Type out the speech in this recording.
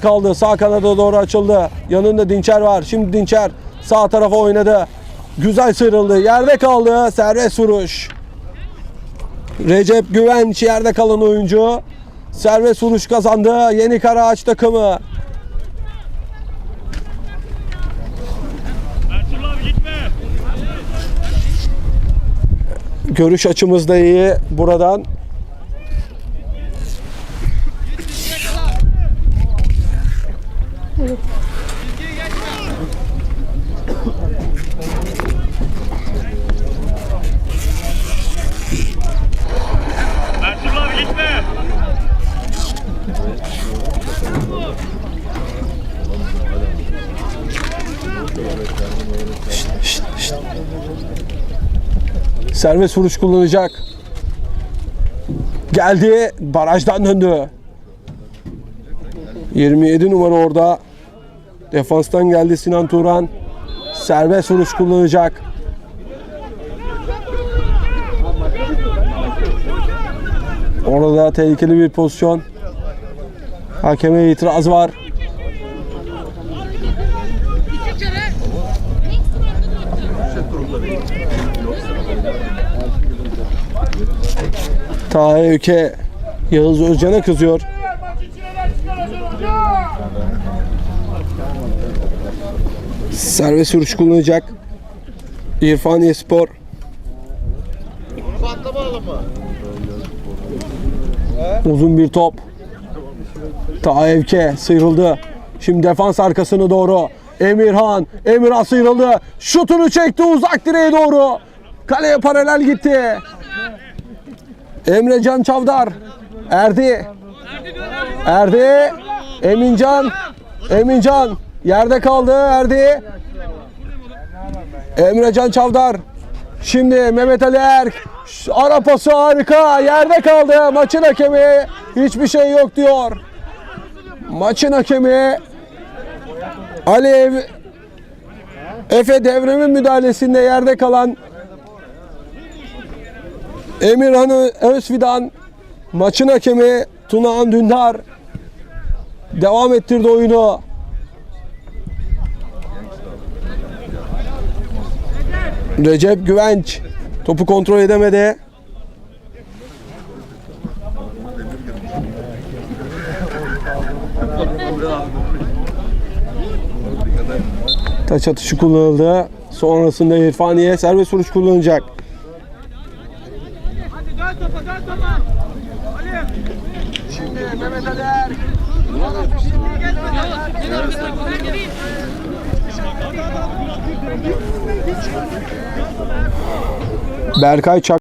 kaldı. Sağ kanada doğru açıldı. Yanında Dinçer var. Şimdi Dinçer sağ tarafa oynadı. Güzel sıyrıldı. Yerde kaldı. Serbest vuruş. Recep Güvenç yerde kalan oyuncu. Serbest vuruş kazandı. Yeni Karaağaç takımı. Görüş açımız da iyi buradan. Serbest vuruş kullanacak. Geldi. Barajdan döndü. 27 numara orada. Defanstan geldi Sinan Turan. Serbest vuruş kullanacak. Orada tehlikeli bir pozisyon. Hakeme itiraz var. Taha Öke Yağız Özcan'a kızıyor. Serbest vuruş kullanacak. İrfaniye Spor. Uzun bir top. Taha Evke sıyrıldı. Şimdi defans arkasını doğru. Emirhan. Emirhan sıyrıldı. Şutunu çekti uzak direğe doğru. Kaleye paralel gitti. Emrecan Çavdar. Erdi. Erdi. Emincan. Emincan. Yerde kaldı Erdi. Emrecan Çavdar. Şimdi Mehmet Ali Erk. Ara pası harika. Yerde kaldı. Maçın hakemi hiçbir şey yok diyor. Maçın hakemi Alev Efe devremin müdahalesinde yerde kalan Emirhan Özfidan maçın hakemi Tunağan Dündar devam ettirdi oyunu. Recep Güvenç topu kontrol edemedi. Taç atışı kullanıldı. Sonrasında İrfaniye serbest vuruş kullanacak. Hadi dön topa dön topa. Ali. Şimdi Mehmet Ali Erk. Berkay Çak